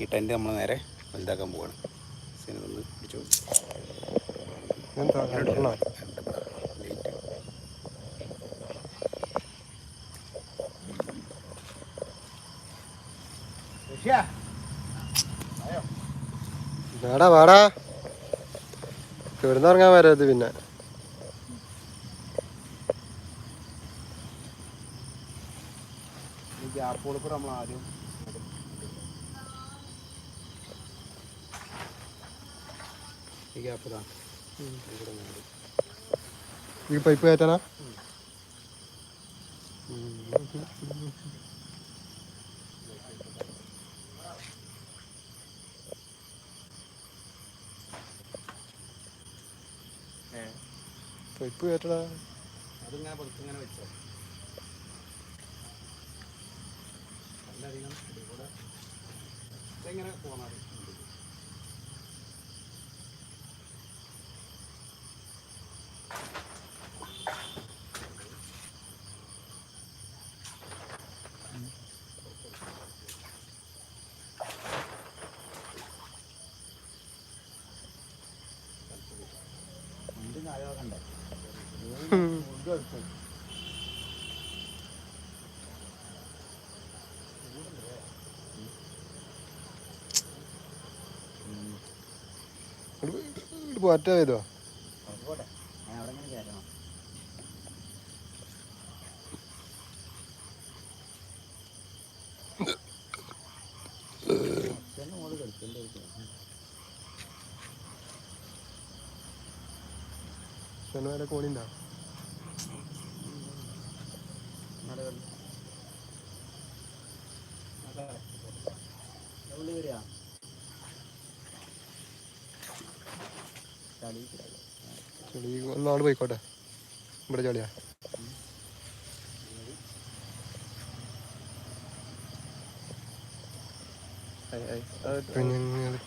ഈ ടെന്റ് നമ്മൾ നേരെ വലുതാക്കാൻ പോവാണ്. സിനിമ പിടിച്ചു വേടാ വേടാ. ഇവിടുന്ന് ഇറങ്ങാൻ വരരുത് പിന്നെ. ഈ ഗ്യാപ്പുകൾ നമ്മൾ ആദ്യം ഈ ഗ്യാപ്പ് ഇവിടെ ഈ പൈപ്പ് കയറ്റാനാ? പൈപ്പ് കയറ്റടാ. അതിങ്ങനെ പതുക്കെ ഇങ്ങനെ വെച്ചോ നല്ലധികം ഇതെങ്ങനെ പോറ്റ ചെയ്തോ പോട്ടെ ഞാൻ അവിടെ ഇങ്ങനെ കയറ്റണം ചെന്ന് മോൾ കളിക്കണ്ടേ ഐ ഐ ഐ ഐ പോയിക്കോട്ടെ ഇവിടെ ഐ ഐ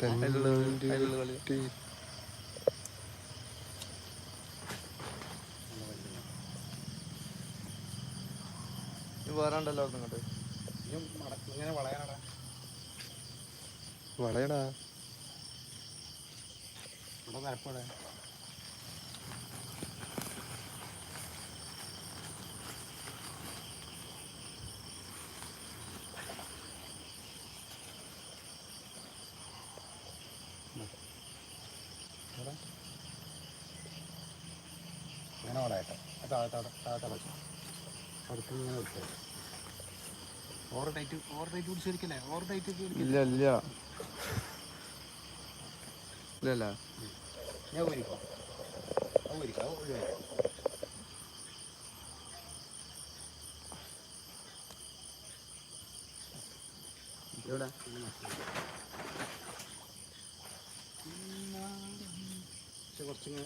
ടെന്റ് വേറെ ഉണ്ടല്ലോ ഇങ്ങോട്ട്. ഇങ്ങനെ വളയാനടാ. വളയടാ. ഇവിടെ നിരപ്പടെ ഇങ്ങനെ വളയട്ടെ. താഴെ താഴെ താഴെ വെച്ചു അടുത്ത് ഇങ്ങനെ വെച്ചു over tight over tight over tight ഇല്ല ഇല്ല. ഇല്ലല്ല. ഞാൻ ഊരിക്കോ ഊരിക്കോ ഒഴിവാക്കി എവിടെ? കുറച്ചിങ്ങനെ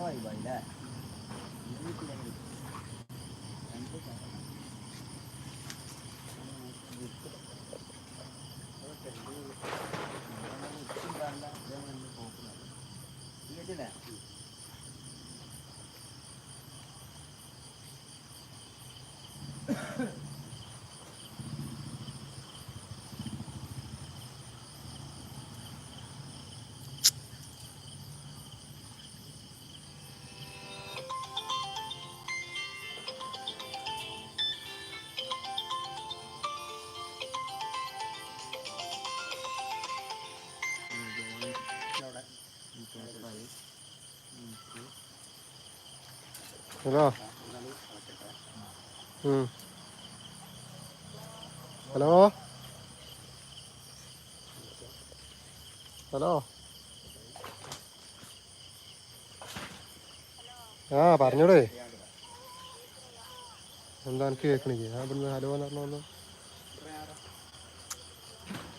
വൈബായില്ലേ ഹലോ ഉം. ഹലോ. ഹലോ. ഹലോ. ആ പറഞ്ഞോടേ. എന്താ എനിക്ക് കേൾക്കണേ ഞാൻ ഇവിടുന്ന് ഹലോ എന്ന് പറഞ്ഞു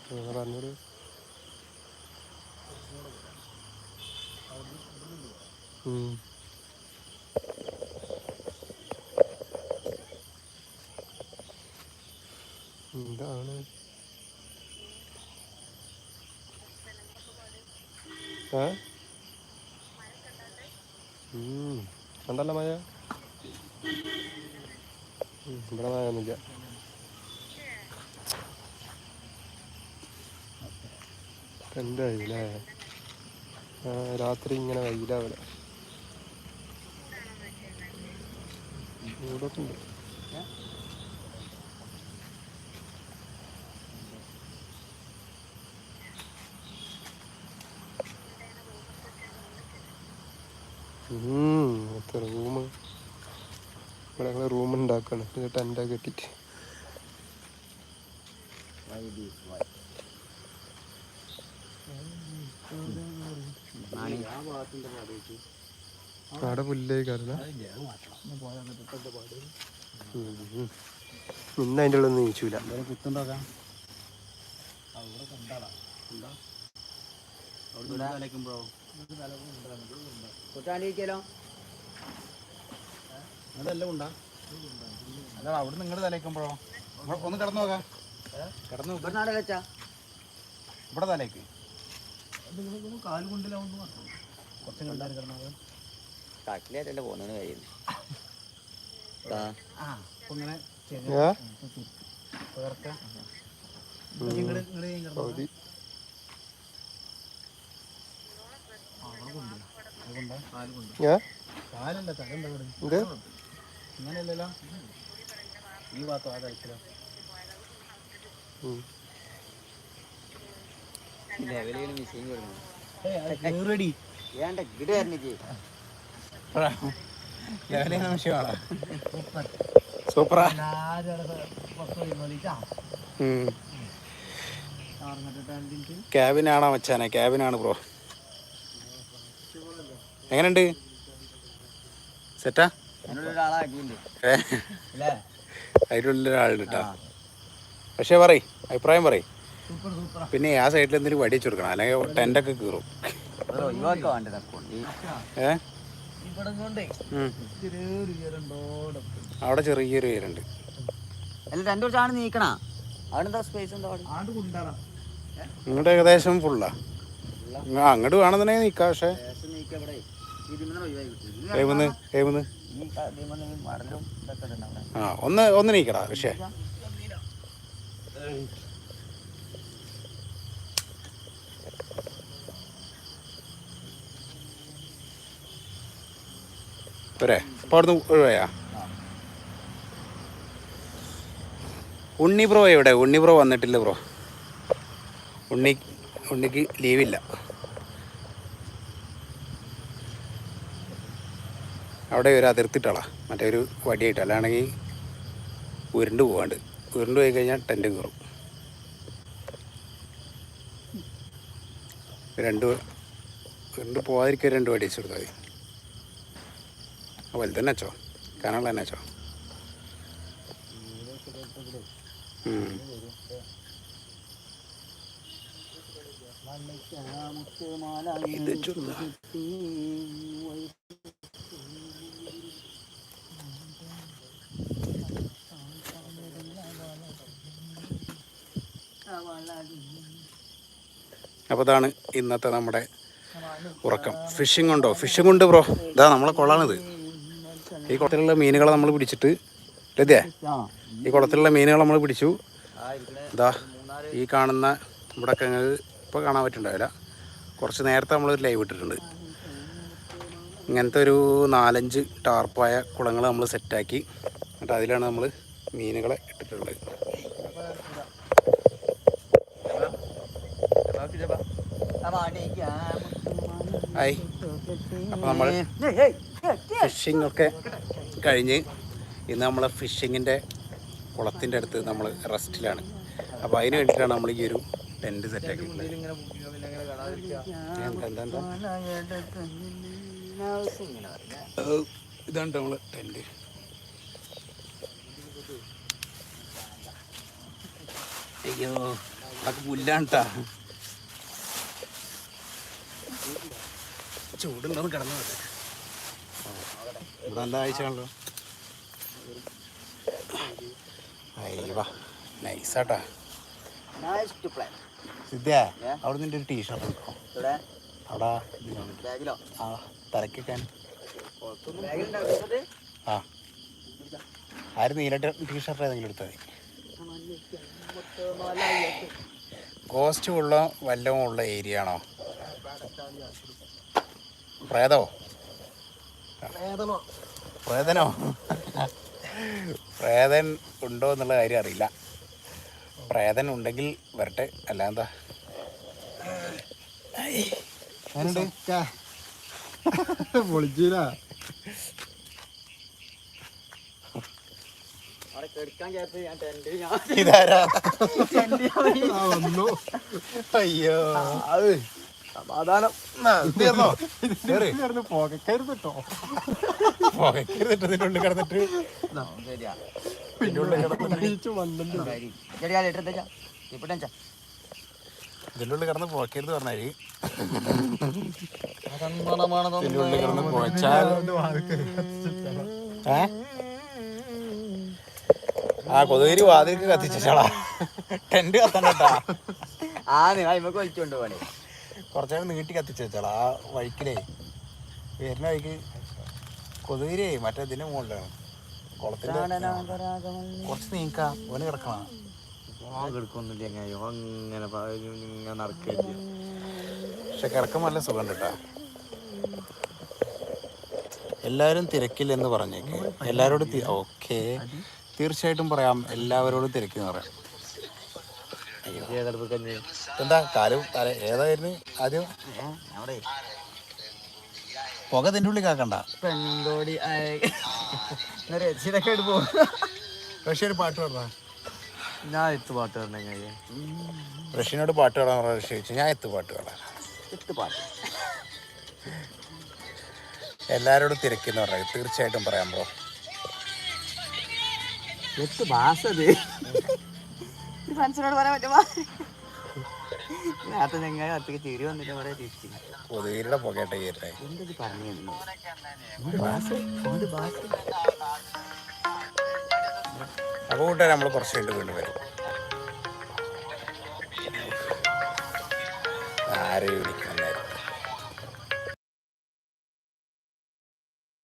പറഞ്ഞോടേ പറഞ്ഞോട്. ഉം. എന്താണ്? ഏ. കണ്ടല്ലോ മഴ ഉം, ഇവിടെ മഴ ഒന്നുമില്ല. എന്തായില്ലേ രാത്രി ഇങ്ങനെ വൈകില്ല അവിടെ ഇവിടെ ഉണ്ട് റൂം ഇവിടെ ഞങ്ങൾ റൂം ഇത് ടെന്റൊക്കെ കെട്ടിട്ട് അവിടെ പുല്ലേ കാരണം ഇന്ന് അതിന്റെ ഉള്ളിൽ നീച്ചൂല. കുത്തുണ്ടോക്കാം കുട്ടാണ്ടിരിക്കലോ അതെല്ലാം ഉണ്ടാ. അല്ല അവിടെ നിങ്ങളുടെ തലേക്കുമ്പോഴോ ഒന്ന് കിടന്നു നോക്കാം. കിടന്നു. ഇവിടെ നാട് കുറച്ച് ഇവിടെ തലേക്ക് കാട്ടിലേറ്റല്ലേ പോകുന്നതിന് കഴിയുന്നു. കാലല്ല എന്ത്? ഇങ്ങനെയല്ലല്ലോ. ഈ ഭാഗത്തോ ആ വിഷയമാണ് സൂപ്പറാ. ക്യാബിനാണോ മച്ചാനെ? ക്യാബിനാണ് ബ്രോ എങ്ങനെയുണ്ട്? സെറ്റാ എന്നോട് പക്ഷെ കേട്ടോ പക്ഷേ പറയ് അഭിപ്രായം പറയ്. പിന്നെ ആ സൈഡിൽ എന്തെങ്കിലും വടി വെച്ചുകൊടുക്കണം അല്ലെങ്കിൽ ടെന്റൊക്കെ കീറും. അവിടെ ചെറിയൊരു പേരുണ്ട് അല്ല രണ്ടു കുറച്ചാണ് നീക്കണ? അവിടെ സ്പേസ് എന്താ അവിടെ? ഇങ്ങോട്ട് ഏകദേശം ഫുള്ളാ അങ്ങോട്ട് വേണമെന്നുണ്ടെങ്കിൽ നീക്കാം പക്ഷേ. ഏമുന്ന് ഏമുന്ന് ആ ഒന്ന് ഒന്ന് നീക്കടാ പക്ഷേ. പോരെ അപ്പോൾ അവിടുന്ന് ഒഴിവായാ? ഉണ്ണി ബ്രോ എവിടെ? ഉണ്ണി ബ്രോ വന്നിട്ടില്ല ബ്രോ. ഉണ്ണി ഉണ്ണിക്ക് ലീവില്ല അവിടെ ഒരു അതിർത്തിട്ടാളാ. മറ്റേ ഒരു വടിയായിട്ട്. അല്ലാണെങ്കിൽ ഉരുണ്ട് പോകാണ്ട് ഉരുണ്ട് പോയി കഴിഞ്ഞാൽ ടെന്റ് കയറും രണ്ട് ഉരുണ്ട് പോകാതിരിക്കുക രണ്ട് വടി വെച്ചെടുത്താൽ മതി. അപ്പോൾ വലുത് തന്നെ അച്ചോ കനമുള്ള തന്നെ അച്ചോ ഇത്. അപ്പോൾ ഇതാണ് ഇന്നത്തെ നമ്മുടെ ഉറക്കം. ഫിഷിംഗ് ഉണ്ടോ? ഫിഷിംഗ് ഉണ്ട് ബ്രോ ഇതാ നമ്മളെ കുളമാണിത് ഈ കുളത്തിലുള്ള മീനുകളെ നമ്മൾ പിടിച്ചിട്ട് ലതേ ഈ കുളത്തിലുള്ള മീനുകൾ നമ്മൾ പിടിച്ചു. ഇതാ ഈ കാണുന്ന ഇവിടെ ഞങ്ങൾക്ക് ഇപ്പോൾ കാണാൻ പറ്റുന്നുണ്ടാവില്ല. കുറച്ച് നേരത്തെ നമ്മളൊരു ലൈവ് ഇട്ടിട്ടുണ്ട്. ഇങ്ങനത്തെ ഒരു നാലഞ്ച് ടാർപ്പായ കുളങ്ങൾ നമ്മൾ സെറ്റാക്കി എന്നിട്ട് അതിലാണ് നമ്മൾ മീനുകളെ ഇട്ടിട്ടുള്ളത്. ഹായ് അപ്പോൾ നമ്മൾ ഫിഷിംഗ് ഒക്കെ കഴിഞ്ഞ് ഇന്ന് നമ്മൾ ഫിഷിങ്ങിന്റെ കുളത്തിന്റെ അടുത്ത് നമ്മൾ റെസ്റ്റിലാണ്. അപ്പോൾ അതിന് വേണ്ടിയിട്ടാണ് നമ്മൾ ഈ ഒരു ടെന്റ് സെറ്റാക്കി ഇതാണ് നമ്മൾ ടെന്റ് അയ്യോ അത് പുല്ലാണ് ചൂടുണ്ടെന്ന് കിടന്നു ഇവിടെ നല്ല ആഴ്ചയാണല്ലോ നൈസാട്ടാ സിദ്ധ്യ അവിടെ നിന്റെ ഒരു ടീഷർട്ട് ഇവിടെ അവിടെ ആ ബാഗിലുണ്ടാവുന്നത് ആ ആര് നീല ടീഷർട്ട് ഏതെങ്കിലും എടുത്താൽ മതി ഗോസ്റ്റ് ഉള്ള വല്ലതും ഉള്ള ഏരിയ ആണോ പ്രേതോ പ്രേതനോ? പ്രേതൻ ഉണ്ടോ എന്നുള്ള കാര്യം അറിയില്ല. പ്രേതൻ ഉണ്ടെങ്കിൽ വരട്ടെ. അല്ലാന്താ ഇതാരാ? അയ്യോ. സമാധാനം. കിടന്ന് ഇതിന്റെ ഉള്ളിൽ കിടന്നിട്ട്. ശരിയാ ഉള്ളിൽ കിടന്ന് പുകയ്ക്കരുത് പറഞ്ഞാൽ ഇതിന്റെ ഉള്ളിൽ കിടന്ന് ഏ? ആ കൊതുകരി വാതിലേക്ക് കത്തിച്ചാളാ ടെന്റ് കത്തണ്ടട്ടാ ആ നിങ്ങൾ ഇമ്മക്ക് വലിച്ചുകൊണ്ട് പോണേ കുറച്ചേരം നീട്ടി കത്തിച്ചാളാ ആ വഴിക്കിലേ. വരുന്ന വഴിക്ക് കൊതുകിരേ മറ്റേ ഇതിന്റെ മുകളിലാണ്. കുളത്തിന്റെ കുറച്ച് നീക്കാം ഓന് കിടക്കണം. കിടക്കൊന്നുമില്ല എങ്ങനെയോ അങ്ങനെ പറഞ്ഞു ഇങ്ങനെ നടക്കില്ല പക്ഷെ കിടക്കാൻ നല്ല സുഖം കേട്ടാ. എല്ലാവരും തിരക്കില്ലെന്ന് പറഞ്ഞേക്ക്. എല്ലാവരോടും ഓക്കെ. തീർച്ചയായിട്ടും പറയാം എല്ലാവരോടും തിരക്കെന്ന് പറയാം. എന്താ കാലും തല ഏതായിരുന്നു ആദ്യം? അവിടെ പുക തിന്റെ ഉള്ളിൽ കാക്കണ്ട. രക്ഷിതൊക്കെ എടുത്ത് പോകും റഷ്യ ഒരു പാട്ട് പാടാ ഞാൻ എത്ത് പാട്ട് പറഞ്ഞ റഷ്യനോട് പാട്ട് പാടാൻ പറഞ്ഞ ചോദിച്ചു. ഞാൻ എത്ത് പാട്ട് പാടാം? എത്ത് പാട്ട്? എല്ലാവരോടും തിരക്കെന്ന് പറയാം. തീർച്ചയായിട്ടും പറയാം ബ്രോ. എത്ത് ഫ്രണ്ട്സിനോട് പറയാൻ പറ്റുമോ? നേരത്തെ ഞങ്ങൾ അടുത്തേക്ക് ചിരി വന്നിട്ട് അവിടെ തിരിച്ചു കയറേ എന്തൊക്കെ പറഞ്ഞു അപ്പോൾ കൂട്ടുകാർ നമ്മൾ കുറച്ച് കഴിഞ്ഞിട്ട് വീണ്ടും വരും. ആരെയും വിളിക്കണം